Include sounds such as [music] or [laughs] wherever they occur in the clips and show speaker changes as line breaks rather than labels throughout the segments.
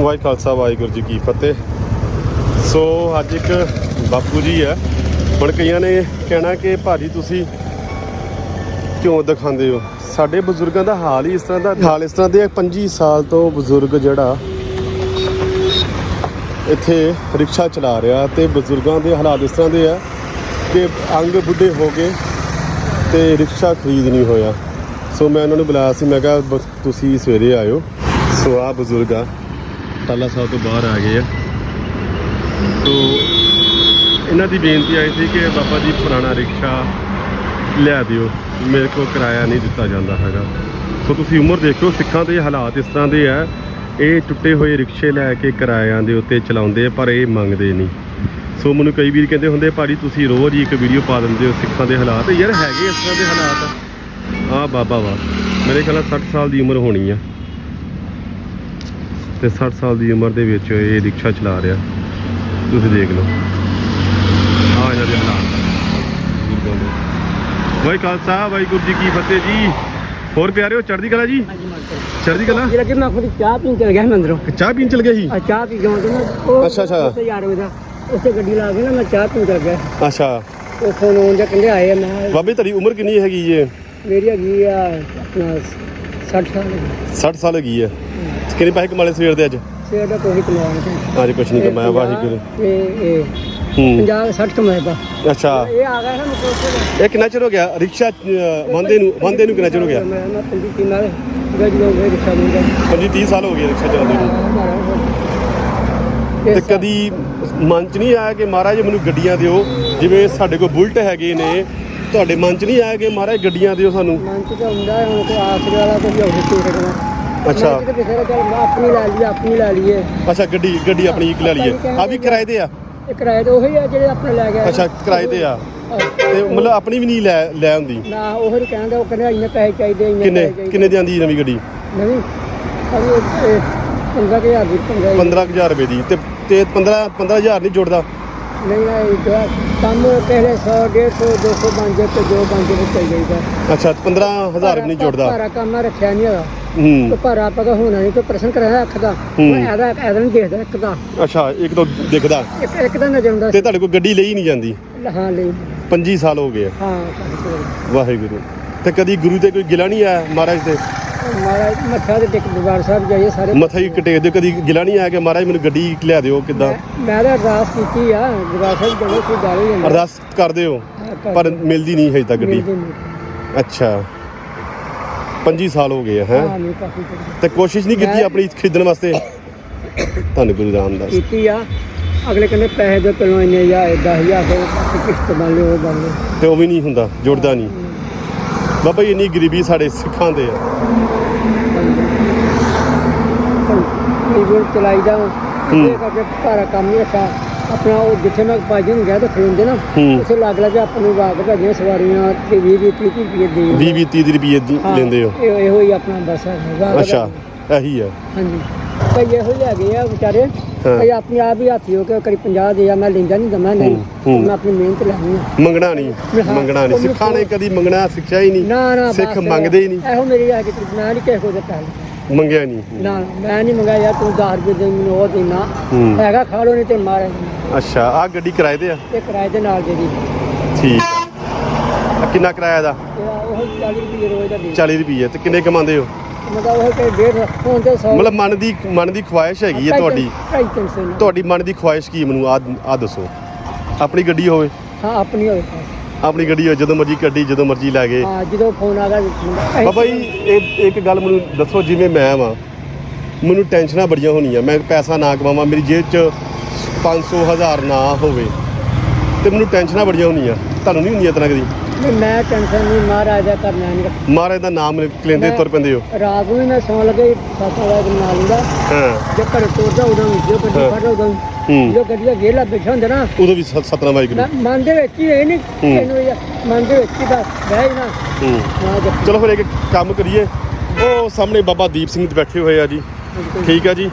ਵਾਹਿ ਖਾਲਸਾ, ਵਾਹਿਗੁਰੂ ਜੀ ਕੀ ਫਤਿਹ। ਸੋ ਅੱਜ ਇੱਕ ਬਾਪੂ ਜੀ ਆ ਹੁਣ ਕਈਆਂ ਨੇ ਕਹਿਣਾ ਕਿ ਭਾਜੀ ਤੁਸੀਂ ਕਿਉਂ ਦਿਖਾਉਂਦੇ ਹੋ? ਸਾਡੇ ਬਜ਼ੁਰਗਾਂ ਦਾ ਹਾਲ ਹੀ ਇਸ ਤਰ੍ਹਾਂ ਦਾ ਹਾਲ ਇਸ ਤਰ੍ਹਾਂ ਦੇ ਆ 25 ਸਾਲ ਤੋਂ ਬਜ਼ੁਰਗ ਜਿਹੜਾ ਇੱਥੇ ਰਿਕਸ਼ਾ ਚਲਾ ਰਿਹਾ ਤੇ ਬਜ਼ੁਰਗਾਂ ਦੇ ਹਾਲਾਤ ਇਸ ਤਰ੍ਹਾਂ ਦੇ ਆ ਕਿ ਅੰਗ ਬੁੱਢੇ ਹੋ ਗਏ ਤੇ ਰਿਕਸ਼ਾ ਖਰੀਦ ਨਹੀਂ ਹੋਇਆ। ਸੋ ਮੈਂ ਉਹਨਾਂ ਨੂੰ ਬੁਲਾਇਆ ਸੀ, ਮੈਂ ਕਿਹਾ ਬਸ ਤੁਸੀਂ ਸਵੇਰੇ ਆਇਓ। ਸੋ ਆ ਬਜ਼ੁਰਗ ਆ ਟਾਲਾ ਸਾਹਿਬ ਤੋਂ ਬਾਹਰ ਆ ਗਏ ਆ। ਤੋ ਇਹਨਾਂ ਦੀ ਬੇਨਤੀ ਆਈ ਸੀ ਕਿ ਬਾਬਾ ਜੀ ਪੁਰਾਣਾ ਰਿਕਸ਼ਾ ਲਿਆ ਦਿਓ। ਮੇਰੇ ਕੋਲ ਕਿਰਾਇਆ ਨਹੀਂ ਦਿੱਤਾ ਜਾਂਦਾ ਹੈਗਾ। ਸੋ ਤੁਸੀਂ ਉਮਰ ਦੇਖੋ ਸਿੱਖਾਂ ਦੇ ਹਾਲਾਤ ਇਸ ਤਰ੍ਹਾਂ ਦੇ ਆ। ਇਹ ਟੁੱਟੇ ਹੋਏ ਰਿਕਸ਼ੇ ਲੈ ਕੇ ਕਿਰਾਇਆਂ ਦੇ ਉੱਤੇ ਚਲਾਉਂਦੇ ਆ, ਪਰ ਇਹ ਮੰਗਦੇ ਨਹੀਂ। ਸੋ ਮੈਨੂੰ ਕਈ ਵੀਰ ਕਹਿੰਦੇ ਹੁੰਦੇ ਭਾਜੀ, ਤੁਸੀਂ ਰੋਜ਼ ਹੀ ਇੱਕ ਵੀਡੀਓ ਪਾ ਦਿੰਦੇ ਹੋ ਸਿੱਖਾਂ ਦੇ ਹਾਲਾਤ। ਯਾਰ ਹੈਗੇ ਇਸ ਤਰ੍ਹਾਂ ਦੇ ਹਾਲਾਤ। ਆ ਬਾਬਾ ਵਾ। ਮੇਰੇ ਖਿਆਲ ਨਾਲ 60 ਸਾਲ ਦੀ ਉਮਰ ਹੋਣੀ ਆ। ਤੇ 60 ਸਾਲ ਦੀ ਉਮਰ ਦੇ ਵਿੱਚ ਇਹ ਰਿਕਸ਼ਾ ਚਲਾ ਰਿਹਾ। ਤੁਸੀਂ ਦੇਖ ਲਓ। ਆ ਇਹਨਾਂ ਦੇ ਹਾਲਾਤ। ਵਾਹਿ ਖਾਲਸਾ ਵਾਹਿਗੁਰੂ ਜੀ ਕੀ ਫਤਿਹ ਜੀ। ਹੋਰ ਪਿਆਰਿਓ ਚੜ੍ਹਦੀ ਕਲਾ ਜੀ? ਚੜ੍ਹਦੀ ਕਲਾ?
ਜਿਹੜਾ ਕਿ ਮੈਂ ਖੁਦ ਚਾਹ ਪੀਣ ਚਲ ਗਿਆ ਮੈਂ ਅੰਦਰੋਂ
ਚਾਹ ਪੀਣ ਚਲ ਗਏ ਸੀ?
ਆ ਚਾਹ ਪੀ ਕੇ ਮੈਂ ਉਹ
ਅੱਛਾ, ਅੱਛਾ।
ਉੱਥੇ ਯਾਰ ਉਹਦਾ ਉੱਥੇ ਗੱਡੀ ਲਾ ਕੇ ਨਾ ਮੈਂ ਚਾਹ ਪੀਣ ਚਲ ਗਿਆ।
ਅੱਛਾ।
ਉਹ ਫੋਨ ਆਉਣ ਦੇ ਕਹਿੰਦੇ ਆਏ ਆ। ਮੈਂ
ਬਾਬੇ ਤੁਹਾਡੀ ਉਮਰ ਕਿੰਨੀ ਹੈਗੀ ਜੇ
ਮੇਰੀ ਹੈਗੀ ਆ ਆਪਣਾ 60 ਸਾਲ ਦੀ
60 ਸਾਲ ਹੈਗੀ ਆ। ਕਿੰਨੇ ਪੈਸੇ ਕਮਾਲੇ ਸਵੇਰ ਦੇ ਅੱਜ?
ਸਵੇਰ ਦਾ ਕੋਈ ਕਮਾਉਣ ਤੇ
ਅੱਜ ਕੁਛ ਨਹੀਂ ਕਮਾਇਆ ਵਾਹਿਗੁਰੂ।
ਇਹ ਇਹ
ਹੂੰ।
50 60 ਕਮਾਇਆ ਦਾ
ਅੱਛਾ।
ਇਹ ਆ ਗਿਆ ਨਾ ਮਤਲਬ
ਇਹ ਕਿੰਨਾ ਚਿਰ ਹੋ ਗਿਆ? ਰਿਕਸ਼ਾ ਵੰਦੇ ਨੂੰ ਵੰਦੇ ਨੂੰ ਕਿੰਨਾ ਚਿਰ ਹੋ ਗਿਆ?
ਮੈਂ ਨਾ ਪੰਜੀ ਤੀ ਨਾਲ ਗੱਡੀ ਹੋ ਗਈ ਰਿਕਸ਼ਾ ਮੁੰਡਾ।
25 30 ਸਾਲ ਹੋ ਗਏ ਰਿਕਸ਼ਾ ਚਲਾਉਂਦੇ ਨੂੰ। ਤੇ ਕਦੀ ਮਨ ਚ ਨਹੀਂ ਆਇਆ ਕਿ ਮਹਾਰਾਜ ਮੈਨੂੰ ਗੱਡੀਆਂ ਦਿਓ? ਜਿਵੇਂ ਸਾਡੇ ਕੋਲ ਬੁਲਟ ਹੈਗੇ ਨੇ ਤੁਹਾਡੇ ਮਨ ਚ ਨਹੀਂ ਆਇਆ ਕਿ ਮਹਾਰਾਜ ਗੱਡੀਆਂ ਦਿਓ ਸਾਨੂੰ?
ਮਨ ਚ ਤਾਂ ਹੁੰਦਾ ਹੁਣ ਕੋਈ ਆਖਰੀ ਵਾਲਾ ਕੋਈ ਹੋ ਕੇ ਕਰਨਾ
ਅੱਛਾ।
ਕਿਤੇ ਕਿਸੇ ਦਾ ਚੱਲ ਮੈਂ ਆਪਣੀ ਲੈ ਲਈ ਆਪਣੀ ਲੈ ਲਈਏ।
ਅੱਛਾ ਗੱਡੀ ਗੱਡੀ ਆਪਣੀ ਇੱਕ ਲੈ ਲਈਏ। ਆ ਵੀ ਕਿਰਾਏ ਤੇ ਆ?
ਇਹ ਕਿਰਾਏ ਤੇ ਉਹੀ ਆ ਜਿਹੜੇ ਆਪਣੇ ਲੈ ਗਿਆ
ਅੱਛਾ ਕਿਰਾਏ ਤੇ ਆ। ਤੇ ਮਤਲਬ ਆਪਣੀ ਵੀ ਨਹੀਂ ਲੈ ਲੈ ਹੁੰਦੀ
ਨਾ ਉਹ ਹੀ ਕਹਿੰਦਾ ਉਹ ਕਹਿੰਦਾ ਇੰਨੇ ਪੈਸੇ ਚਾਹੀਦੇ ਇੰਨੇ
ਕਿੰਨੇ
ਚਾਹੀਦੇ।
ਕਿੰਨੇ ਦੀ ਆਂਦੀ ਨਵੀਂ ਗੱਡੀ?
ਨਵੀਂ? ਅਭੀ 15000 ਦੀ 15
15000 ਰੁਪਏ ਦੀ। ਤੇ ਤੇ 15 15000 ਨਹੀਂ ਜੁੜਦਾ?
ਨਹੀਂ ਨਾ ਤਾਂ ਕੰਮ ਪਹਿਲੇ 100 150 200 ਬਣ ਜਾਏ ਤੇ ਜੋ ਬਣ ਜਾਏ ਚੱਲ ਜਾਈਦਾ।
ਅੱਛਾ 15000 ਵੀ ਨਹੀਂ ਜੁੜਦਾ।
ਭਾਰਾ ਕੰਮ ਰੱਖਿਆ ਨਹੀਂ ਹੈਗਾ।
ਹੂੰ।
ਤੇ ਭਾਰਾ ਆਪਾਂ ਤਾਂ ਹੋਣਾ ਨਹੀਂ ਕੋਈ ਪ੍ਰਸ਼ਨ ਕਰਾਇਆ ਅੱਖ ਦਾ
ਹੂੰ।
ਇਹਦਾ ਇਹਦਾ ਨਹੀਂ ਦੇਖਦਾ ਇੱਕ ਦਾ।
ਅੱਛਾ ਇੱਕ ਤੋਂ ਦਿਖਦਾ।
ਇੱਕ ਇੱਕ ਦਾ ਨਜ਼ਰ ਆਉਂਦਾ।
ਤੇ ਤੁਹਾਡੇ ਕੋਲ ਗੱਡੀ ਲਈ ਨਹੀਂ ਜਾਂਦੀ?
ਹਾਂ ਲਈ।
25 ਸਾਲ ਹੋ ਗਏ ਆ।
ਹਾਂ।
ਵਾਹਿਗੁਰੂ। ਤੇ ਕਦੀ ਗੁਰੂ ਤੇ ਕੋਈ ਗਿਲਾ ਨਹੀਂ ਆਇਆ ਮਹਾਰਾਜ ਤੇ?
ਮਹਾਰਾਜ ਮੱਥਾ ਤੇ ਟਿਕ ਦਰਬਾਰ ਸਾਹਿਬ ਜਾਈਏ ਸਾਰੇ।
ਮੱਥਾ ਹੀ ਕਟੇਕ ਦਿਓ ਕਦੀ ਗਿਲਾ ਨਹੀਂ ਆਇਆ ਕਿ ਮਹਾਰਾਜ ਮੈਨੂੰ ਗੱਡੀ ਲਿਆ ਦਿਓ ਕਿੱਦਾਂ?
ਮੈਂ- ਮੈਂ ਤਾਂ ਅਰਦਾਸ ਕੀਤੀ ਆ ਦਰਬਾਰ ਸਾਹਿਬ ਜਾਣੇ ਕੋਈ ਗੱਲ ਹੀ ਨਹੀਂ।
ਅਰਦਾਸ ਕਰਦੇ ਹੋ ਪਰ ਮਿਲਦੀ ਨਹੀਂ ਹਜੇ ਤੱਕ ਗੱਡੀ। ਅੱਛਾ। 25 ਸਾਲ ਹੋ ਗਏ ਹੈ।
ਹਾਂ ਨਹੀਂ ਕਾਫੀ ਚਿਰ।
ਤੇ ਕੋਸ਼ਿਸ਼ ਨਹੀਂ ਕੀਤੀ
ਮੈਂ-
ਆਪਣੀ ਖਰੀਦਣ ਵਾਸਤੇ? ਧੰਨ ਗੁਰੂ ਰਾਮਦਾਸ।
ਕੀਤੀ ਆ। ਅਗਲੇ ਕਹਿੰਦੇ ਪੈਸੇ ਦੇ ਪਹਿਲਾਂ ਇੰਨੇ ਜਾਂ 10000 ਦੇ ਕਿਸ਼ਤ ਬਣ ਲਿਓ ਬਣ ਲਿਓ।
ਤੇ ਉਹ ਵੀ ਨਹੀਂ ਹੁੰਦਾ ਜੁੜਦਾ ਨਹੀਂ। ਬਾਬਾ ਜੀ ਇੰਨੀ ਗਰੀਬੀ ਸਾਡੇ ਸਿੱਖਾਂ ਦੇ ਆ।
ਇਹ ਵੀ ਚਲਾਈਦਾ ਇਹ ਕਰਕੇ ਭਾਰਾ ਕੰਮ ਨਹੀਂ ਰੱਖਾ। ਆਪਣਾ ਉਹ ਜਿੱਥੇ ਮੈਂ ਪਾਜੀ ਨੂੰ ਗਿਆ ਤਾਂ ਖਲੋਂਦੇ ਨਾ
ਹੂੰ।
ਉੱਥੇ ਲੱਗ ਲੱਗ ਆਪਣੀ ਵਾਗ ਭਾਜੀਆਂ ਸਵਾਰੀਆਂ ਤੇ 20 20 30 ਰੁਪਏ ਦੇ
20 20 30 ਰੁਪਏ ਦੀ
ਹਾਂ,
ਲੈਂਦੇ ਹੋ?
ਇਹ ਇਹੋ ਹੀ ਆਪਣਾ ਬਸ ਹੈ
ਅੱਛਾ ਇਹੀ ਆ
ਹਾਂਜੀ। ਕਈ ਇਹੋ ਜਿਹੇ ਹੈਗੇ ਆ ਵਿਚਾਰੇ।
ਹਾਂ।
ਕਈ ਆਪਣੀ ਆਪ ਹੀ ਹੱਥੀ ਹੋ ਕੇ ਕਰੀ 50 ਦੇ ਆ ਮੈਂ ਲੈਂਦਾ ਨਹੀਂ ਦਮਾ ਨਹੀਂ।
ਹੂੰ।
ਮੈਂ ਆਪਣੀ ਮਿਹਨਤ ਲੈਣੀ ਆ।
ਮੰਗਣਾ ਨਹੀਂ
ਹਾਂ,
ਮੰਗਣਾ ਨਹੀਂ
ਉਹ
ਸਿੱਖਾਂ ਨੇ ਕਦੀ ਮੰਗਣਾ ਸਿੱਖਿਆ ਹੀ ਨਹੀਂ
ਨਾ ਨਾ
ਸਿੱਖ
ਬਸ
ਮੰਗਦੇ ਹੀ ਨਹੀਂ
ਇਹੋ ਮੇਰੀ ਆ ਕਿ ਮੈਂ ਨਹੀਂ ਕਿਸੇ ਕੋ ਦਿੱਤਾ
ਮੰਗਿਆ ਨਹੀਂ।
ਨਾ ਮੈਂ ਨਹੀਂ ਮੰਗਿਆ ਯਾਰ ਤੂੰ 10 ਰੁਪਏ ਦੇ ਮੈਨੂੰ ਉਹ ਦੇਣਾ
ਹੂੰ।
ਹੈਗਾ ਖਾ ਲੋ ਨਹੀਂ ਤੇ ਮਾਰੇ।
ਅੱਛਾ ਆ ਗੱਡੀ ਕਿਰਾਏ ਤੇ ਆ?
ਇਹ ਕਿਰਾਏ ਦੇ ਨਾਲ ਜਿਹੜੀ।
ਠੀਕ ਆ। ਕਿੰਨਾ ਕਿਰਾਇਆ ਦਾ
ਉਹ 40 ਰੁਪਏ ਰੋਜ਼ ਦਾ ਦੇ
40 ਰੁਪਏ ਤੇ ਕਿੰਨੇ ਕਮਾਉਂਦੇ ਹੋ?
ਮਤਲਬ ਉਹ ਕਿ ਡੇਢ ਹੁਣ ਤੇ 100
ਮਤਲਬ ਮਨ ਦੀ ਮਨ ਦੀ ਖੁਆਇਸ਼ ਹੈਗੀ ਹੈ ਤੁਹਾਡੀ। ਤੁਹਾਡੀ ਮਨ ਦੀ ਖੁਆਇਸ਼ ਕੀ ਹੈ ਮੈਨੂੰ ਆ ਆ ਦੱਸੋ। ਆਪਣੀ ਗੱਡੀ ਹੋਵੇ।
ਹਾਂ ਆਪਣੀ ਹੋਵੇ।
ਆਪਣੀ ਗੱਡੀ ਹੋਵੇ ਜਦੋਂ ਮਰਜ਼ੀ ਗੱਡੀ ਜਦੋਂ ਮਰਜ਼ੀ ਲੈ ਗਏ।
ਹਾਂ ਜਦੋਂ ਫੋਨ ਆ ਗਿਆ ਅਸੀਂ-
ਬਾਬਾ ਜੀ ਇਹ ਇੱਕ ਗੱਲ ਮੈਨੂੰ ਦੱਸੋ ਜਿਵੇਂ ਮੈਂ ਵਾਂ ਮੈਨੂੰ ਟੈਨਸ਼ਨਾਂ ਬੜੀਆਂ ਹੋਣੀਆਂ। ਮੈਂ ਪੈਸਾ ਨਾ ਕਮਾਵਾਂ ਮੇਰੀ ਜੇਬ 'ਚ 500 ਹਜ਼ਾਰ ਨਾ ਹੋਵੇ ਤੇ ਮੈਨੂੰ ਟੈਨਸ਼ਨਾਂ ਬੜੀਆਂ ਹੋਣੀਆਂ। ਤੁਹਾਨੂੰ ਨਹੀਂ ਹੁੰਦੀਆਂ ਇਤਨਾ ਕਦੀ?
ਨਹੀਂ, ਮੈਂ ਟੈਨਸ਼ਨ ਨਹੀਂ ਮਹਾਰਾਜ ਦਾ ਕਰਨਾ ਨਹੀਂ।
ਮਹਾਰਾਜ ਦਾ ਨਾਮ ਲੈਂਦੇ ਤੁਰ ਪੈਂਦੇ ਹੋ।
ਰਾਤ ਨੂੰ ਮੈਂ ਸੌਣ ਲੱਗੇ ਸਾਤਾ ਦਾ ਨਾਲ ਲੂੰਗਾ
ਹਾਂ।
ਜੇ ਘਰ ਤੁਰਦਾ ਉਦੋਂ ਵੀ, ਜੇ ਗੱਡੀ
ਹਾਂ।
ਫੜਦਾ ਉਦੋਂ ਵੀ।
ਹੂੰ।
ਜੋ ਗੱਡੀ ਦਾ ਗੇਲਾ ਬੈਠਾ ਹੁੰਦਾ ਨਾ
ਉਦੋਂ ਵੀ ਸਤ- ਸਤਨਾਮ ਵਾਹਿਗੁਰੂ
ਮੈਂ ਮਨ ਦੇ ਵਿੱਚ ਹੀ ਇਹ ਨਹੀਂ ਇਹਨੂੰ ਇਹ ਮਨ ਦੇ ਵਿੱਚ ਹੀ ਬਸ ਬਹਿ ਜਾਣਾ।
ਹੂੰ।
ਨਾ ਜਪ
ਚਲੋ ਫਿਰ ਇੱਕ ਕੰਮ ਕਰੀਏ। ਉਹ ਸਾਹਮਣੇ ਬਾਬਾ ਦੀਪ ਸਿੰਘ ਜੀ ਬੈਠੇ ਹੋਏ ਆ ਜੀ। ਠੀਕ ਆ ਜੀ।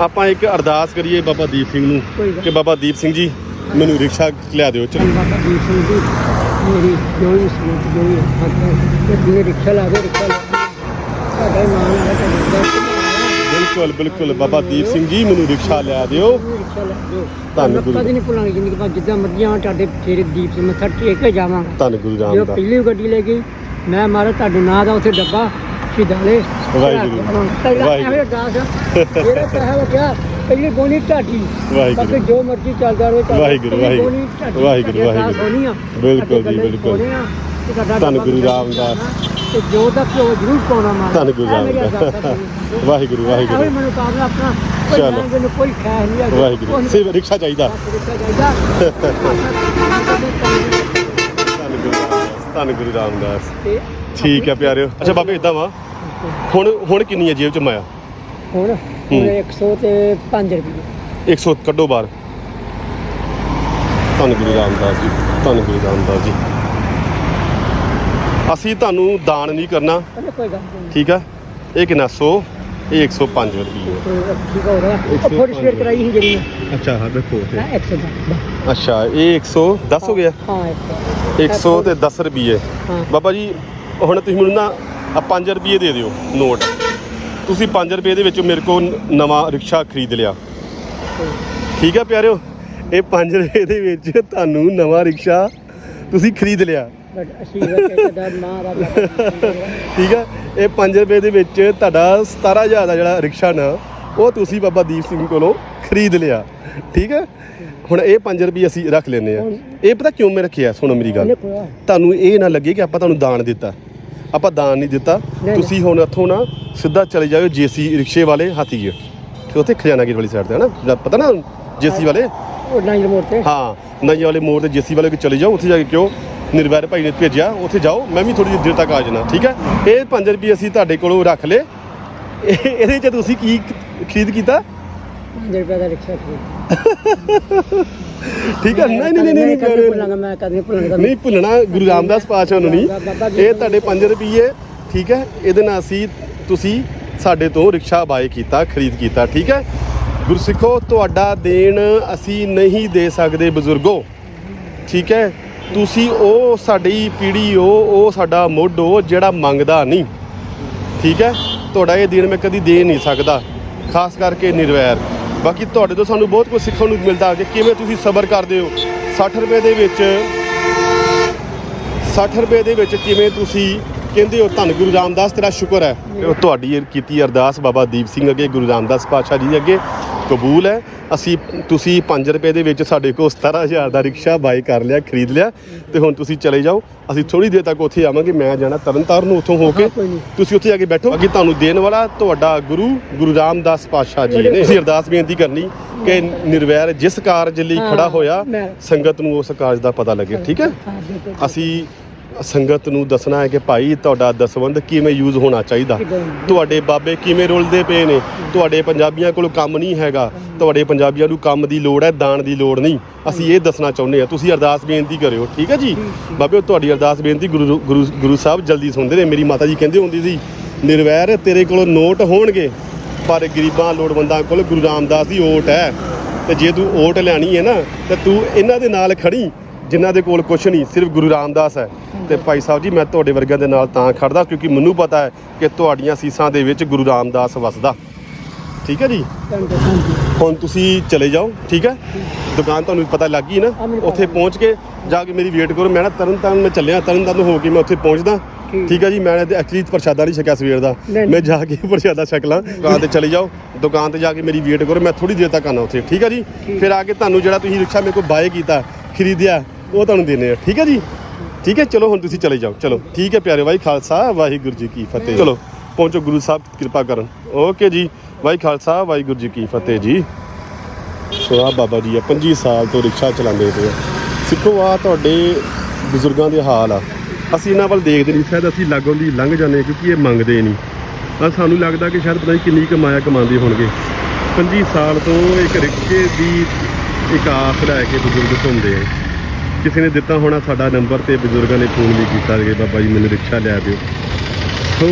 ਆਪਾਂ ਇੱਕ ਅਰਦਾਸ ਕਰੀਏ ਬਾਬਾ ਦੀਪ ਸਿੰਘ ਨੂੰ
ਗੱਲ
ਕਿ ਬਾਬਾ ਦੀਪ ਸਿੰਘ ਜੀ ਮੈਨੂੰ ਰਿਕਸ਼ਾ ਲਿਆ ਦਿਓ। ਚਲੋ।
ਬਾਬਾ ਦੀਪ ਸਿੰਘ ਜੀ ਮੇਰੀ ਜੋ ਵੀ ਸੋਚ ਜੋ ਵੀ ਹੱਥ ਹੈ ਤੇ ਰਿਕਸ਼ਾ ਲਾ ਕੇ ਰਿਕਸ਼ਾ ਲਾ ਸਾਡਾ ਹੀ ਮਾਨ ਹੈ ਤੁਹਾਡਾ
ਬਿਲਕੁਲ ਬਿਲਕੁਲ ਬਾਬਾ ਦੀਪ ਸਿੰਘ ਜੀ ਮੈਨੂੰ ਰਿਕਸ਼ਾ ਲਿਆ ਦਿਓ
ਰਿਕਸ਼ਾ ਲੈ ਦਿਓ
ਧੰਨ
ਤੁਹਾਨੂੰ
ਗੁਰੂ।
ਕਦੇ ਨਹੀਂ ਭੁੱਲਾਂਗੇ ਜ਼ਿੰਦਗੀ ਬਾਅਦ ਜਿੱਦਾਂ ਮਰਜ਼ੀ ਆਵਾਂ ਤੁਹਾਡੇ ਤੇਰੇ ਦੀਪ ਸੇ ਮੱਥਾ ਟੇਕ ਕੇ ਜਾਵਾਂਗਾ
ਧੰਨ ਗੁਰੂ
ਜੋ
ਰਾਮਦਾਸ
ਪਹਿਲੀ ਗੱਡੀ ਲੈ ਗਈ ਮੈਂ ਮਾਰਾ ਤੁਹਾਡੇ ਨਾਂ ਦਾ ਉੱਥੇ ਡੱਬਾ ਸਿਧਾਲੇ
ਵਾਹਿਗੁਰੂ। ਵਾਹਿਗੁਰੂ।
ਦਾਸ ਜਿਹੜਾ ਪੈਸਾ ਲੱਗਿਆ ਪਹਿਲੀ ਬੋਨੀ ਢਾਡੀ
ਵਾਹਿਗੁਰੂ।
ਬਾਕੀ ਜੋ ਮਰਜ਼ੀ ਚੱਲਦਾ ਰਹੇ ਚੱਲਦਾ।
ਵਾਹਿਗੁਰੂ,
ਪਹਿਲੀ
ਵਾਹਿਗੁਰੂ।
ਬੋਨੀ ਢਾਡੀ,
ਵਾਹਿਗੁਰੂ,
ਤੁਹਾਡੇ ਅਰਦਾਸ
ਵਾਹਿਗੁਰੂ।
ਹੋਣੀ ਆ।
ਬਿਲਕੁਲ
ਤੁਹਾਡੇ
ਜੀ,
ਗੱਲੇ
ਬਿਲਕੁਲ।
ਪਾਉਣੇ ਆ, ਤੇ ਤੁਹਾਡਾ
ਧੰਨ
ਡੱਬਾ
ਗੁਰੂ
ਵੀ
ਰਾਮਦਾਸ।
ਤੇ ਜੋ ਦਾ ਪਿਓ ਜ਼ਰੂਰ ਪਾਉਣਾ ਮਾਰਾ
ਧੰਨ ਗੁਰੂ ਰਾਮਦਾਸ। ਵਾਹਿਗੁਰੂ
ਹੀ
ਵਾਹਿਗੁਰੂ
ਮੈਨੂੰ ਆ ਆਪਣਾ। ਕੋਈ। ਲੈਣ ਨੂੰ ਕੋਈ ਖੈਰ ਨਹੀਂ ਹੈਗੀ।
ਵਾਹਿਗੁਰੂ।
ਕੋਈ
ਸੇ ਰਿਕਸ਼ਾ ਚਾਹੀਦਾ।
ਰਿਕਸ਼ਾ ਚਾਹੀਦਾ।
ਧੰਨ ਗੁਰੂ ਰਾਮਦਾਸ ਧੰਨ ਗੁਰੂ ਰਾਮਦਾਸ।
ਤੇ
ਠੀਕ ਹੈ ਪਿਆਰਿਓ। ਅੱਛਾ ਬਾਬੇ ਇਦਾਂ ਵਾ। ਹੁਣ ਹੁਣ ਕਿੰਨੀ ਹੈ ਜੇਬ ਚ ਮਾਇਆ
ਹੁਣ ਹੁਣ 100 ਤੇ 5 ਰੁਪਏ।
100 ਕੱਢੋ ਬਾਹਰ। ਧੰਨ ਗੁਰੂ ਰਾਮਦਾਸ ਜੀ ਧੰਨ ਗੁਰੂ ਰਾਮਦਾਸ ਜੀ। ਅਸੀਂ ਤੁਹਾਨੂੰ ਦਾਨ ਨਹੀਂ ਕਰਨਾ।
ਕਹਿੰਦੇ ਕੋਈ ਗੱਲ ਨਹੀਂ।
ਠੀਕ ਆ? ਇਹ ਕਿੰਨਾ? 100 ਇਹ 105 ਰੁਪਏ।
ਠੀਕ ਹੋ ਰਿਹਾ। ਉਹ ਥੋੜੀ ਸਵੇਰ ਕਰਾਈ ਸੀ ਜਿਹੜੀ ਮੈਂ।
ਅੱਛਾ ਹਾਂ ਦੇਖੋ
ਹਾਂ 100 ਦਾ
ਅੱਛਾ ਇਹ 110 ਹੋ ਗਿਆ?
ਹਾਂ 100
100 ਤੇ 10 ਰੁਪਏ
ਹਾਂ।
ਬਾਬਾ ਜੀ ਹੁਣ ਤੁਸੀਂ ਮੈਨੂੰ ਨਾ ਆ 5 ਰੁਪਏ ਦੇ ਦਿਓ ਨੋਟ। ਤੁਸੀਂ 5 ਰੁਪਏ ਦੇ ਵਿੱਚ ਮੇਰੇ ਕੋਲ ਨ- ਨਵਾਂ ਰਿਕਸ਼ਾ ਖਰੀਦ ਲਿਆ। ਠੀਕ ਹੈ ਪਿਆਰਿਓ? ਇਹ 5 ਰੁਪਏ ਦੇ ਵਿੱਚ ਤੁਹਾਨੂੰ ਨਵਾਂ ਰਿਕਸ਼ਾ ਤੁਸੀਂ ਖਰੀਦ ਲਿਆ।
ਬਟ ਅਸੀਂ ਉਹ ਦਾ ਮਾਂ ਦਾ
ਠੀਕ ਹੈ ਇਹ 5 ਰੁਪਏ ਦੇ ਵਿੱਚ ਤੁਹਾਡਾ 17000 ਦਾ ਜਿਹੜਾ ਰਿਕਸ਼ਾ ਨਾ ਉਹ ਤੁਸੀਂ ਬਾਬਾ ਦੀਪ ਸਿੰਘ ਕੋਲੋਂ ਖਰੀਦ ਲਿਆ। ਠੀਕ ਹੈ ਹੁਣ ਇਹ 5 ਰੁਪਏ ਅਸੀਂ ਰੱਖ ਲੈਨੇ ਆ। ਇਹ ਪਤਾ ਕਿਉਂ ਮੈਂ ਰੱਖਿਆ? ਸੁਣੋ ਮੇਰੀ ਗੱਲ। ਤੁਹਾਨੂੰ ਇਹ ਨਾ ਲੱਗੇ ਕਿ ਆਪਾਂ ਤੁਹਾਨੂੰ ਦਾਨ ਦਿੱਤਾ। ਆਪਾਂ ਦਾਨ ਨਹੀਂ ਦਿੱਤਾ। ਤੁਸੀਂ ਹੁਣ ਇੱਥੋਂ ਨਾ ਸਿੱਧਾ ਚਲੇ ਜਾਓ ਜੇਸੀ ਰਿਕਸ਼ੇ ਵਾਲੇ ਹਾਥੀ ਗੇਟ ਤੇ ਉੱਥੇ ਖਜ਼ਾਨਾ ਗੇਟ ਵਾਲੀ ਸਾਈਡ ਤੇ ਹੈ ਨਾ ਪਤਾ ਨਾ ਜੇਸੀ ਵਾਲੇ?
ਉਹ ਨਾਈ ਮੋੜ ਤੇ।
ਹਾਂ ਨਈ ਵਾਲੇ ਮੋੜ ਤੇ ਜੇਸੀ ਵਾਲੇ ਕੋਲ ਚਲੇ ਜਾਓ। ਉੱਥੇ ਜਾ ਕੇ ਕਿਉਂ? ਨਿਰਵੈਰ ਭਾਈ ਨੇ ਭੇਜਿਆ ਉੱਥੇ ਜਾਓ ਮੈਂ ਵੀ ਥੋੜੀ ਜਿਹੀ ਦੇਰ ਤੱਕ ਆ ਜਾਣਾ ਠੀਕ ਹੈ? ਇਹ 5 ਰੁਪਏ ਅਸੀਂ ਤੁਹਾਡੇ ਕੋਲੋਂ ਰੱਖ ਲਏ। ਇਹ- ਇਹਦੇ ਚ ਤੁਸੀਂ ਕੀ ਖਰੀਦ ਕੀਤਾ?
5 ਰੁਪਏ ਦਾ ਰਿਕਸ਼ਾ ਖਰੀਦ
ਠੀਕ ਹੈ? ਨਹੀਂ ਨਹੀਂ ਨਹੀਂ ਨਹੀਂ
ਕਦੇ
ਨਹੀਂ
ਭੁੱਲਾਂਗਾ ਮੈਂ ਕਦੇ ਭੁੱਲਾਂਗਾ।
ਨਹੀਂ ਭੁੱਲਣਾ ਗੁਰੂ ਰਾਮਦਾਸ ਪਾਤਸ਼ਾਹ ਨੂੰ ਨਹੀਂ। ਇਹ ਤੁਹਾਡੇ 5 ਰੁਪਏ ਠੀਕ ਹੈ? ਇਹਦੇ ਨਾਲ ਅਸੀਂ ਤੁਸੀਂ ਸਾਡੇ ਤੋਂ ਰਿਕਸ਼ਾ ਬਾਏ ਕੀਤਾ ਖਰੀਦ ਕੀਤਾ ਠੀਕ ਹੈ? ਗੁਰਸਿੱਖੋ ਤੁਹਾਡਾ ਦੇਣ ਅਸੀਂ ਨਹੀਂ ਦੇ ਸਕਦੇ ਬਜ਼ੁਰਗੋ ਠੀਕ ਹੈ? ਤੁਸੀਂ ਉਹ ਸਾਡੀ ਪੀੜ੍ਹੀ ਹੋ, ਉਹ ਸਾਡਾ ਮੁੱਢ ਹੋ ਜਿਹੜਾ ਮੰਗਦਾ ਨਹੀਂ। ਠੀਕ ਹੈ? ਤੁਹਾਡਾ ਇਹ ਦੇਣ ਮੈਂ ਕਦੀ ਦੇ ਨਹੀਂ ਸਕਦਾ, ਖਾਸ ਕਰਕੇ ਨਿਰਵੈਰ ਬਾਕੀ ਤੁਹਾਡੇ ਤੋਂ ਸਾਨੂੰ ਬਹੁਤ ਕੁਝ ਸਿੱਖਣ ਨੂੰ ਮਿਲਦਾ ਕਿ ਕਿਵੇਂ ਤੁਸੀਂ ਸਬਰ ਕਰਦੇ ਹੋ। 60 ਰੁਪਏ ਦੇ ਵਿੱਚ 60 ਰੁਪਏ ਦੇ ਵਿੱਚ ਕਿਵੇਂ ਤੁਸੀਂ ਕਹਿੰਦੇ ਹੋ, ਧੰਨ ਗੁਰੂ ਰਾਮਦਾਸ, ਤੇਰਾ ਸ਼ੁਕਰ ਹੈ। ਤੁਹਾਡੀ ਇਹ ਕੀਤੀ ਅਰਦਾਸ ਬਾਬਾ ਦੀਪ ਸਿੰਘ ਅੱਗੇ, ਗੁਰੂ ਰਾਮਦਾਸ ਪਾਤਸ਼ਾਹ ਜੀ ਅੱਗੇ ਕਬੂਲ ਹੈ। ਅਸੀਂ ਤੁਸੀਂ 5 ਰੁਪਏ ਦੇ ਵਿੱਚ ਸਾਡੇ ਕੋਲ 17000 ਦਾ ਰਿਕਸ਼ਾ ਬਾਈ ਕਰ ਲਿਆ ਖਰੀਦ ਲਿਆ ਤੇ ਹੁਣ ਤੁਸੀਂ ਚਲੇ ਜਾਓ। ਅਸੀਂ ਥੋੜੀ ਦੇਰ ਤੱਕ ਉੱਥੇ ਆਵਾਂਗੇ ਮੈਂ ਜਾਣਾ ਤਰਨਤਾਰਨ ਨੂੰ ਉੱਥੋਂ ਹੋ ਕੇ। ਤੁਸੀਂ ਉੱਥੇ ਜਾ ਕੇ ਬੈਠੋ। ਅੱਗੇ ਤੁਹਾਨੂੰ ਦੇਣ ਵਾਲਾ ਤੁਹਾਡਾ ਗੁਰੂ ਗੁਰੂ ਰਾਮਦਾਸ ਪਾਤਸ਼ਾਹ ਜੀ ਨੇ। ਅਸੀਂ ਅਰਦਾਸ ਬੇਨਤੀ ਕਰਨੀ ਕਿ ਨਿਰਵੈਰ ਜਿਸ ਕਾਰਜ ਲਈ ਖੜਾ ਹੋਇਆ ਸੰਗਤ ਨੂੰ ਉਸ ਕਾਰਜ ਦਾ ਪਤਾ ਲੱਗੇ ਠੀਕ ਹੈ? ਅਸੀਂ ਸੰਗਤ ਨੂੰ ਦੱਸਣਾ ਹੈ ਕਿ ਭਾਈ, ਤੁਹਾਡਾ ਦਸਵੰਧ ਕਿਵੇਂ ਯੂਜ਼ ਹੋਣਾ ਚਾਹੀਦਾ? ਤੁਹਾਡੇ ਬਾਬੇ ਕਿਵੇਂ ਰੁਲਦੇ ਪਏ ਨੇ? ਤੁਹਾਡੇ ਪੰਜਾਬੀਆਂ ਕੋਲ ਕੰਮ ਨਹੀਂ ਹੈਗਾ। ਤੁਹਾਡੇ ਪੰਜਾਬੀਆਂ ਨੂੰ ਕੰਮ ਦੀ ਲੋੜ ਹੈ, ਦਾਨ ਦੀ ਲੋੜ ਨਹੀਂ। ਅਸੀਂ ਇਹ ਦੱਸਣਾ ਚਾਹੁੰਦੇ ਹਾਂ। ਤੁਸੀਂ ਅਰਦਾਸ ਬੇਨਤੀ ਕਰਿਓ, ਠੀਕ ਹੈ ਜੀ? ਬਾਬੇ, ਤੁਹਾਡੀ ਅਰਦਾਸ ਬੇਨਤੀ ਗੁਰੂ ਗੁਰੂ ਗੁਰੂ ਸਾਹਿਬ ਜਲਦੀ ਸੁਣਦੇ ਨੇ। ਮੇਰੀ ਮਾਤਾ ਜੀ ਕਹਿੰਦੇ ਹੁੰਦੀ ਸੀ, ਨਿਰਵੈਰ ਤੇਰੇ ਕੋਲ ਨੋਟ ਹੋਣਗੇ, ਪਰ ਗਰੀਬਾਂ ਲੋੜਵੰਦਾਂ ਕੋਲ ਗੁਰੂ ਰਾਮਦਾਸ ਦੀ ਓਟ ਹੈ। ਤੇ ਜੇ ਤੂੰ ਓਟ ਲੈਣੀ ਹੈ ਨਾ, ਤੇ ਤੂੰ ਇਹਨਾਂ ਦੇ ਨਾਲ ਖੜੀ ਜਿਨ੍ਹਾਂ ਦੇ ਕੋਲ ਕੁਛ ਨਹੀਂ ਸਿਰਫ ਗੁਰੂ ਰਾਮਦਾਸ ਹੈ। ਤੇ ਭਾਈ ਸਾਹਿਬ ਜੀ ਮੈਂ ਤੁਹਾਡੇ ਵਰਗਿਆਂ ਦੇ ਨਾਲ ਤਾਂ ਖੜਦਾ ਕਿਉਂਕਿ ਮੈਨੂੰ ਪਤਾ ਹੈ ਕਿ ਤੁਹਾਡੀਆਂ ਸੀਸਾਂ ਦੇ ਵਿੱਚ ਗੁਰੂ ਰਾਮਦਾਸ ਵਸਦਾ। ਠੀਕ ਹੈ ਜੀ? ਹੁਣ ਤੁਸੀਂ ਚਲੇ ਜਾਓ ਠੀਕ ਹੈ? ਦੁਕਾਨ ਤੁਹਾਨੂੰ ਪਤਾ ਲੱਗ ਗਈ ਨਾ? ਉੱਥੇ। ਪਹੁੰਚ ਕੇ ਜਾ ਕੇ ਮੇਰੀ ਵੇਟ ਕਰੋ। ਮੈਂ ਨਾ ਤਰਨ ਤਾਰਨ ਮੈਂ ਚੱਲਿਆ ਤਰਨ ਤਾਰਨ ਹੋ ਕੇ ਮੈਂ ਉੱਥੇ ਪਹੁੰਚਦਾ।
ਠੀਕ।
ਹੈ ਜੀ ਮੈਂ ਤੇ ਐਕਚੁਅਲੀ ਪ੍ਰਸ਼ਾਦਾ ਨਹੀਂ ਛਕਿਆ ਸਵੇਰ ਦਾ। ਮੈਂ ਜਾ ਕੇ [laughs] ਪ੍ਰਸ਼ਾਦਾ ਛਕ ਲਾਂ ਦੁਕਾਨ ਤੇ ਚਲੇ ਜਾਓ। ਦੁਕਾਨ ਤੇ ਜਾ ਕੇ ਮੇਰੀ ਵੇਟ ਕਰੋ। ਮੈਂ ਥੋੜੀ ਦੇਰ ਤੱਕ ਆਣਾ ਉੱਥੇ। ਠੀਕ ਹੈ ਜੀ। ਫਿਰ ਆ ਕੇ ਤੁਹਾਨੂੰ ਜਿਹੜਾ ਤੁਸੀਂ ਰਿਕਸ਼ਾ ਮੇਰੇ ਕੋਲ ਬਾਏ ਕੀਤਾ ਖਰੀਦਿਆ ਉਹ ਤੁਹਾਨੂੰ ਦੇਣੇ ਆ। ਠੀਕ ਹੈ ਜੀ? ਠੀਕ ਹੈ, ਚਲੋ ਹੁਣ ਤੁਸੀਂ ਚਲੇ ਜਾਓ। ਚਲੋ, ਠੀਕ ਹੈ ਪਿਆਰੇ ਵਾਹਿ ਖਾਲਸਾ, ਵਾਹਿਗੁਰੂ ਜੀ ਕੀ ਫਤਿਹ। ਚਲੋ, ਪਹੁੰਚੋ ਗੁਰੂ ਸਾਹਿਬ, ਕਿਰਪਾ ਕਰਨ। ਓਕੇ ਜੀ, ਵਾਹਿ ਖਾਲਸਾ, ਵਾਹਿਗੁਰੂ ਜੀ ਕੀ ਫਤਿਹ ਜੀ। ਸੋ ਆ ਬਾਬਾ ਜੀ ਆ 25 ਸਾਲ ਤੋਂ ਰਿਕਸ਼ਾ ਚਲਾਉਂਦੇ ਪਏ ਆ। ਸਿੱਖੋ ਆ ਤੁਹਾਡੇ ਬਜ਼ੁਰਗਾਂ ਦੇ ਹਾਲ ਆ। ਅਸੀਂ ਇਹਨਾਂ ਵੱਲ ਦੇਖਦੇ ਨਹੀਂ, ਸ਼ਾਇਦ ਅਸੀਂ ਲਾਗੋਂ ਦੀ ਲੰਘ ਜਾਂਦੇ ਹਾਂ, ਕਿਉਂਕਿ ਇਹ ਮੰਗਦੇ ਨਹੀਂ। ਆ ਸਾਨੂੰ ਲੱਗਦਾ ਕਿ ਸ਼ਾਇਦ ਪਤਾ ਨਹੀਂ ਕਿੰਨੀ ਕਮਾਇਆ ਕਮਾਉਂਦੇ ਹੋਣਗੇ। 25 ਸਾਲ ਤੋਂ ਇੱਕ ਰਿਕਸ਼ੇ ਦੀ ਇੱਕ ਆਸ ਲੈ ਕੇ ਬਜ਼ੁਰਗ ਘੁੰਮਦੇ ਆ। ਕਿਸੇ ਨੇ ਦਿੱਤਾ ਹੋਣਾ ਸਾਡਾ ਨੰਬਰ ਤੇ ਬਜ਼ੁਰਗਾਂ ਨੇ ਫੋਨ ਵੀ ਕੀਤਾ ਕਿ ਬਾਬਾ ਜੀ ਮੈਨੂੰ ਰਿਕਸ਼ਾ ਲਿਆ ਦਿਓ। ਸੋ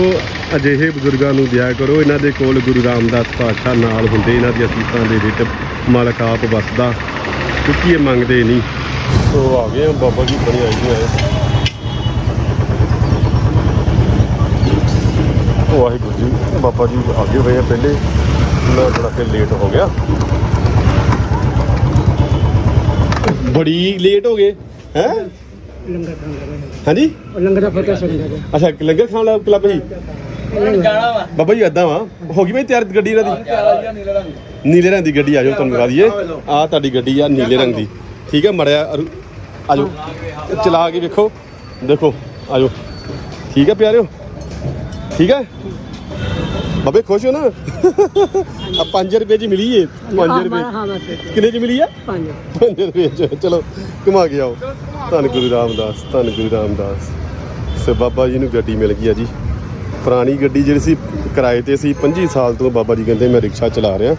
ਅਜਿਹੇ ਬਜ਼ੁਰਗਾਂ ਨੂੰ ਦਿਆ ਕਰੋ, ਇਹਨਾਂ ਦੇ ਕੋਲ ਗੁਰੂ ਰਾਮਦਾਸ ਪਾਤਸ਼ਾਹ ਨਾਲ ਹੁੰਦੇ, ਇਹਨਾਂ ਦੀਆਂ ਅਸੀਸਾਂ ਦੇ ਵਿੱਚ ਮਾਲਕ ਆਪ ਵਸਦਾ, ਕਿਉਂਕਿ ਇਹ ਮੰਗਦੇ ਨਹੀਂ। ਸੋ ਆ ਗਏ ਆ, ਬਾਬਾ ਜੀ ਬੜੀ ਆਈ ਹੋਏ ਵਾਹਿਗੁਰੂ ਜੀ, ਬਾਬਾ ਜੀ ਆ ਆਗੇ ਹੋਏ ਆ ਪਹਿਲੇ। ਮੈਂ ਥੋੜਾ ਫਿਰ ਲੇਟ ਹੋ ਗਿਆ। ਬੜੀ ਲੇਟ ਹੋ ਗਏ ਹੈ?
ਲੰਗਰ
ਹਾਂਜੀ?
ਉਹ ਲੰਗਰ ਦਾ ਫ਼ਰਕ ਸੁਣਦਾ ਹੈ
ਅੱਛਾ ਲੰਗਰ ਖਾਣ ਵਾਲਾ ਕਲੱਬ ਸੀ? ਬਾਬਾ ਜੀ ਏਦਾਂ ਵਾ। ਹੋ ਗਈ ਬਈ ਤਿਆਰ ਗੱਡੀ ਇਹਨਾਂ ਦੀ? ਨੀਲੇ ਰੰਗ ਦੀ। ਗੱਡੀ ਆ ਜਾਓ ਤੁਹਾਨੂੰ ਦਿਖਾ ਦਈਏ। ਆ ਤੁਹਾਡੀ ਗੱਡੀ ਆ ਨੀਲੇ ਰੰਗ ਦੀ। ਠੀਕ ਹੈ ਮੜਿਆ ਆ ਜਾਓ ਚਲਾ ਕੇ ਵੇਖੋ। ਦੇਖੋ ਆ ਜਾਓ ਠੀਕ ਹੈ ਪਿਆਰਿਓ? ਠੀਕ ਹੈ? ਬਾਬੇ ਖੁਸ਼ ਹੋ ਨਾ? ਆ 5 ਰੁਪਏ ਦੀ ਮਿਲੀ ਏ 5 ਰੁਪਏ।
ਹਾਂ ਮੈਂ
ਕਿੰਨੇ ਚ ਮਿਲੀ ਆ?
ਪੰਜ।
5 ਰੁਪਏ ਚ। ਚਲੋ ਘੁਮਾ ਕੇ ਆਓ। ਧੰਨ ਗੁਰੂ ਰਾਮਦਾਸ ਧੰਨ ਗੁਰੂ ਰਾਮਦਾਸ। ਸੇ ਬਾਬਾ ਜੀ ਨੂੰ ਗੱਡੀ ਮਿਲ ਗਈ ਆ ਜੀ। ਪੁਰਾਣੀ ਗੱਡੀ ਜਿਹੜੀ ਸੀ ਕਿਰਾਏ ਤੇ ਸੀ 25 ਸਾਲ ਤੋਂ ਬਾਬਾ ਜੀ ਕਹਿੰਦੇ ਮੈਂ ਰਿਕਸ਼ਾ ਚਲਾ ਰਿਹਾ।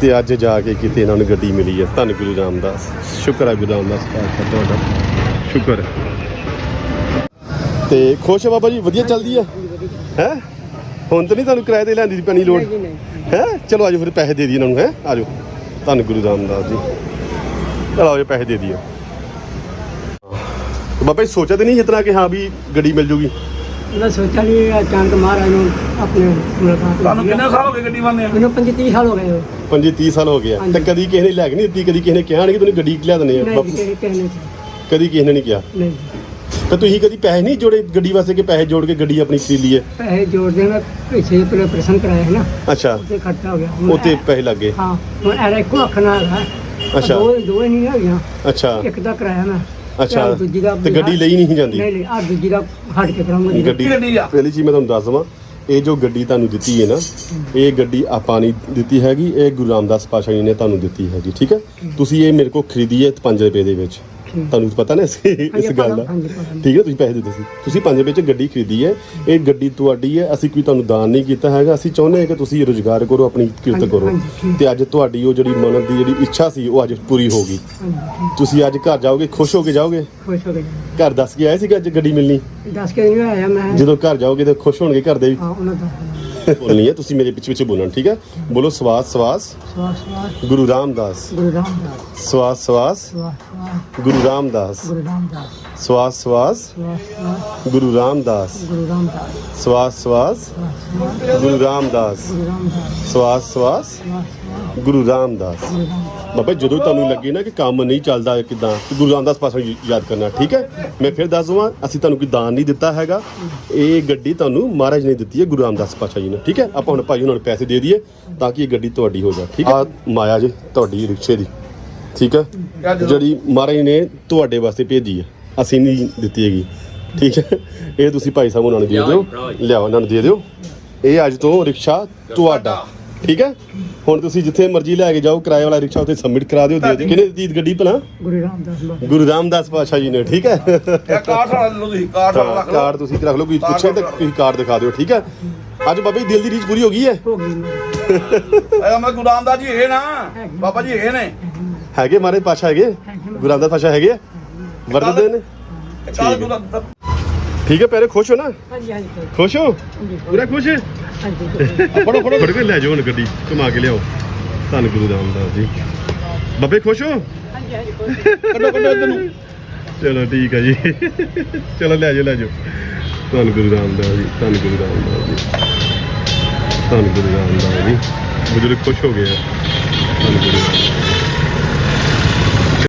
ਤੇ ਅੱਜ ਜਾ ਕੇ ਕਿਤੇ ਇਹਨਾਂ ਨੂੰ ਗੱਡੀ ਮਿਲੀ ਹੈ ਧੰਨ ਗੁਰੂ ਰਾਮਦਾਸ। ਸ਼ੁਕਰ ਹੈ ਗੁਰੂ ਰਾਮਦਾਸ ਤੁਹਾਡਾ। ਸ਼ੁਕਰ ਤੇ ਖੁਸ਼ ਬਾਬਾ ਜੀ? ਵਧੀਆ ਚੱਲਦੀ ਹੈ ਹੈ? ਹੁਣ ਤਾਂ ਨਹੀਂ ਤੁਹਾਨੂੰ ਕਿਰਾਏ ਤੇ ਲੈਂਦੀ ਦੀ ਪੈਣੀ ਲੋੜ? ਹੈ? ਚਲੋ ਆਜੋ ਫਿਰ ਪੈਸੇ ਦੇ ਦਈਏ ਇਹਨਾਂ ਨੂੰ ਹੈ? ਆਜੋ। ਧੰਨ ਗੁਰੂ ਰਾਮਦਾਸ ਜੀ। ਚਲੋ ਆਜੋ ਪੈਸੇ ਦੇ ਦਈਏ। ਬਾਬਾ ਜੀ ਸੋਚਿਆ ਤੇ ਨਹੀਂ ਇਤਨਾ ਕਿ ਹਾਂ ਵੀ ਗੱਡੀ ਮਿਲ ਜੂਗੀ?
ਮੈਂ ਸੋਚਿਆ ਨਹੀਂ ਅਚਾਨਕ ਮਹਾਰਾਜ ਨੂੰ ਆਪਣੇ ਮੁਲਾਕਾਤ
ਤੁਹਾਨੂੰ। ਕਿੰਨੇ ਸਾਲ ਹੋ ਗਏ ਗੱਡੀ ਬੰਨੇ
ਮੈਨੂੰ 25 30 ਸਾਲ ਹੋ ਗਏ। ਹੋ।
25 30 ਸਾਲ ਹੋ ਗਿਆ। ਤੇ ਕਦੀ ਕਿਸੇ ਨੇ ਲੈ ਕੇ ਨਹੀਂ ਦਿੱਤੀ ਕਦੀ ਕਿਸੇ ਨੇ ਕਿਹਾ ਨਹੀਂ ਕਿ ਤੁਹਾਨੂੰ ਗੱਡੀ ਲਿਆ ਦਨੇ ਆ ਕਦੀ ਕਿਸੇ ਨੇ ਨਹੀਂ ਕਿਹਾ?
ਨਹੀਂ।
ਤੇ ਤੁਸੀਂ ਕਦੀ ਪੈਸੇ ਨਹੀਂ ਜੋੜੇ ਗੱਡੀ ਵਾਸਤੇ ਕਿ ਪੈਸੇ ਜੋੜ ਕੇ ਗੱਡੀ ਆਪਣੀ ਖਰੀਦ ਲਈ ਹੈ
ਪੈਸੇ ਜੋੜਦੇ ਮੈਂ ਪਿੱਛੇ ਪਹਿਲੇ ਪ੍ਰਸ਼ਨ ਕਰਾਇਆ ਹੈ ਨਾ।
ਅੱਛਾ।
ਉੱਤੇ ਖਰਚਾ ਹੋ ਗਿਆ। ਹੁਣ
ਉੱਤੇ ਪੈਸੇ ਲੱਗੇ
ਹਾਂ ਹੁਣ ਐਰਾ ਇੱਕੋ ਅੱਖ ਨਾਲ ਹੈ।
ਅੱਛਾ।
ਦੋ ਦੋ ਹੀ ਨਹੀਂ ਹੈਗੀਆਂ।
ਅੱਛਾ।
ਇੱਕ ਦਾ ਕਰਾਇਆ ਮੈਂ।
ਅੱਛਾ।
ਤੇ ਦੂਜੀ ਦਾ
ਤੇ ਗੱਡੀ ਲਈ ਨਹੀਂ ਜਾਂਦੀ?
ਨਹੀਂ ਨਹੀਂ ਆ ਦੂਜੀ ਦਾ ਹਟ ਕੇ ਕਰਾਂਗਾ
ਗੱਡੀ
ਗੱਡੀ ਆ?
ਪਹਿਲੀ ਚੀਜ਼ ਮੈਂ ਤੁਹਾਨੂੰ ਦੱਸ ਦਵਾਂ। ਇਹ ਜੋ ਗੱਡੀ ਤੁਹਾਨੂੰ ਦਿੱਤੀ ਹੈ ਨਾ ਇਹ ਗੱਡੀ ਆਪਾਂ ਨਹੀਂ ਦਿੱਤੀ ਹੈਗੀ। ਇਹ ਗੁਰੂ ਰਾਮਦਾਸ ਪਾਸ਼ਾ ਜੀ ਨੇ ਤੁਹਾਨੂੰ ਦਿੱਤੀ ਹੈਗੀ ਠੀਕ ਹੈ? ਤੁਸੀਂ ਇਹ ਮੇਰੇ ਕੋਲ ਖਰੀਦੀ ਹੈ 5 ਰੁਪਏ ਦੇ ਵਿੱਚ। ਤੁਹਾਨੂੰ ਪਤਾ ਨਾ ਇਸ ਗੱਲ ਦਾ। ਠੀਕ ਹੈ ਤੁਸੀਂ ਪੈਸੇ ਦਿੱਤੇ ਸੀ। ਤੁਸੀਂ 5 ਰੁਪਏ ਚ ਗੱਡੀ ਖਰੀਦੀ ਹੈ ਇਹ ਗੱਡੀ ਤੁਹਾਡੀ ਹੈ ਅਸੀਂ ਕੋਈ ਤੁਹਾਨੂੰ ਦਾਨ ਨਹੀਂ ਕੀਤਾ ਹੈਗਾ। ਅਸੀਂ ਚਾਹੁੰਦੇ ਹਾਂ ਕਿ ਤੁਸੀਂ ਰੋਜ਼ਗਾਰ ਕਰੋ ਆਪਣੀ ਕਿਰਤ ਕਰੋ। ਤੇ ਅੱਜ ਤੁਹਾਡੀ ਉਹ ਜਿਹੜੀ ਮਨ ਦੀ ਜਿਹੜੀ ਇੱਛਾ ਸੀ ਉਹ ਅੱਜ ਪੂਰੀ ਹੋ ਗਈ। ਤੁਸੀਂ ਅੱਜ ਘਰ ਜਾਓਗੇ ਖੁਸ਼ ਹੋ ਕੇ ਜਾਓਗੇ?
ਖੁਸ਼ ਹੋ ਗਏ
ਘਰ ਦੱਸ ਕੇ ਆਏ ਸੀਗਾ ਅੱਜ ਗੱਡੀ ਮਿਲਣੀ?
ਦੱਸ ਕੇ ਨਹੀਂ ਆਇਆ ਮੈਂ।
ਜਦੋਂ ਘਰ ਜਾਓਗੇ ਤਾਂ ਖੁਸ਼ ਹੋਣਗੇ ਘਰ ਦੇ ਵੀ?
ਹਾਂ ਉਹਨਾਂ ਦਾ।
ਬੋਲਣੀ ਹੈ ਤੁਸੀਂ ਮੇਰੇ ਪਿੱਛੇ ਪਿੱਛੇ ਬੋਲਣਾ ਠੀਕ ਹੈ ਬੋਲੋ ਸਵਾਸ ਸਵਾਸ
ਸਵਾਸ ਸਵਾਸ
ਗੁਰੂ ਰਾਮਦਾਸ
ਗੁਰੂ ਰਾਮਦਾਸ
ਸਵਾਸ ਸਵਾਸ
ਸਵਾਸ ਸਵਾਸ
ਗੁਰੂ ਰਾਮਦਾਸ
ਗੁਰੂ ਰਾਮਦਾਸ
ਸਵਾਸ ਸਵਾਸ
ਸਵਾਸ ਸਵਾਸ
ਗੁਰੂ ਰਾਮਦਾਸ
ਗੁਰੂ ਰਾਮਦਾਸ
ਸਵਾਸ ਸਵਾਸ
ਸਵਾਸ ਸਵਾਸ
ਗੁਰੂ ਰਾਮਦਾਸ
ਗੁਰੂ ਰਾਮਦਾਸ
ਸਵਾਸ ਸਵਾਸ
ਸਵਾਸ ਸਵਾਸ
ਗੁਰੂ ਰਾਮਦਾਸ
ਗੁਰੂ ਰਾਮਦਾਸ
ਬਾਬਾ ਜਦੋਂ ਤੁਹਾਨੂੰ ਲੱਗੇ ਨਾ ਕਿ ਕੰਮ ਨਹੀਂ ਚੱਲਦਾ ਕਿਦਾਂ ਗੁਰੂ ਰਾਮਦਾਸ ਪਾਸੋਂ ਯਾਦ ਕਰਨਾ ਠੀਕ ਹੈ? ਮੈਂ ਫਿਰ ਦੱਸ ਦਵਾਂ ਅਸੀਂ ਤੁਹਾਨੂੰ ਕੋਈ ਦਾਨ ਨਹੀਂ ਦਿੱਤਾ ਹੈਗਾ। ਇਹ ਗੱਡੀ ਤੁਹਾਨੂੰ ਮਹਾਰਾਜ ਨੇ ਦਿੱਤੀ ਹੈ ਗੁਰੂ ਰਾਮਦਾਸ ਪਾਸ਼ਾ ਜੀ ਨੇ ਠੀਕ ਹੈ? ਆਪਾਂ ਹੁਣ ਭਾਈ ਉਹਨਾਂ ਨੂੰ ਪੈਸੇ ਦੇ ਦਈਏ ਤਾਂ ਕਿ ਇਹ ਗੱਡੀ ਤੁਹਾਡੀ ਹੋ ਜਾ ਠੀਕ ਹੈ? ਆ ਮਾਇਆ ਜੀ ਤੁਹਾਡੀ ਰਿਕਸ਼ੇ ਦੀ ਠੀਕ ਹੈ? ਜਿਹੜੀ ਮਹਾਰਾਜ ਨੇ ਤੁਹਾਡੇ ਵਾਸਤੇ ਭੇਜੀ ਹੈ ਅਸੀਂ ਨਹੀਂ ਦਿੱਤੀ ਹੈਗੀ ਠੀਕ ਹੈ? ਇਹ ਤੁਸੀਂ ਭਾਈ ਸਾਹਿਬ ਉਹਨਾਂ ਨੂੰ ਦੇ ਦਿਓ ਲਿਆਓ ਉਹਨਾਂ ਨੂੰ ਦੇ ਦਿਓ। ਇਹ ਅੱਜ ਤੋਂ ਰਿਕਸ਼ਾ ਤੁਹਾਡਾ। ਠੀਕ ਹੈ? ਹੁਣ ਤੁਸੀਂ ਜਿੱਥੇ ਮਰਜ਼ੀ ਲੈ ਕੇ ਜਾਓ ਕਿਰਾਏ ਵਾਲਾ ਰਿਕਸ਼ਾ ਉੱਥੇ ਸਬਮਿਟ ਕਰਾ ਦਿਓ ਦੇ ਦਿਓ। ਕਿਹਨੇ ਦਿੱਤੀ ਗੱਡੀ ਭਲਾ?
ਗੁਰੂ ਰਾਮਦਾਸ ਬਾਬਾ।
ਗੁਰੂ ਰਾਮਦਾਸ ਪਾਤਸ਼ਾਹ ਜੀ ਨੇ ਠੀਕ ਹੈ?
ਇਹ ਕਾਰਡ ਲਓ ਤੁਸੀਂ ਕਾਰਡ ਰੱਖ ਲਓ।
ਕਾਰਡ ਤੁਸੀਂ ਰੱਖ ਲਓ ਕੋਈ ਪੁੱਛੇ ਤਾਂ। ਤੁਸੀਂ ਕਾਰਡ ਦਿਖਾ ਦਿਓ ਠੀਕ ਹੈ? ਅੱਜ ਬਾਬਾ ਜੀ ਦਿਲ ਦੀ ਰੀਚ ਪੂਰੀ ਹੋ ਗਈ ਹੈ?
ਹੋ ਗਈ
ਇਹ ਮੈਂ ਗੁਰੂ ਰਾਮਦਾਸ ਜੀ ਇਹ ਨਾ ਬਾਬਾ ਜੀ ਇਹ ਨੇ।
ਹੈਗੇ ਮਾਰੇ ਪਾਤਸ਼ਾਹ ਹੈਗੇ? ਗੁਰੂ ਰਾਮਦਾਸ ਪਾਤਸ਼ਾਹ ਹੈਗੇ ਆ? ਵਰਤਦੇ ਨੇ?
ਗੁਰੂ ਰਾਮਦਾਸ।
ਠੀਕ ਹੈ ਪਹਿਲੇ ਖੁਸ਼ ਹੋ ਨਾ?
ਹਾਂਜੀ ਹਾਂਜੀ
ਖੁਸ਼ ਹੋ?
ਹਾਂਜੀ
ਪੂਰਾ ਖੁਸ਼? ਹੈ
ਹਾਂਜੀ
ਫੜੋ ਫੜੋ। ਫੜ ਕੇ ਲੈ ਜਾਓ ਹੁਣ ਗੱਡੀ ਘੁਮਾ ਕੇ ਲਿਆਓ। ਧੰਨ ਗੁਰੂ ਰਾਮਦਾਸ ਜੀ। ਬਾਬੇ ਖੁਸ਼ ਹੋ?
ਹਾਂਜੀ ਹਾਂਜੀ
ਕੱਢੋ ਕੱਢੋ
ਚਲੋ ਠੀਕ ਹੈ ਜੀ। ਚਲੋ ਲੈ ਜਾਓ ਲੈ ਜਾਓ। ਧੰਨ ਗੁਰੂ ਰਾਮਦਾਸ ਜੀ ਧੰਨ ਗੁਰੂ ਰਾਮਦਾਸ ਜੀ। ਧੰਨ ਗੁਰੂ ਰਾਮਦਾਸ ਜੀ। ਬਜ਼ੁਰਗ ਖੁਸ਼ ਹੋ ਗਏ ਆ। ਧੰਨ ਗੁਰੂ ਰਾਮਦਾਸ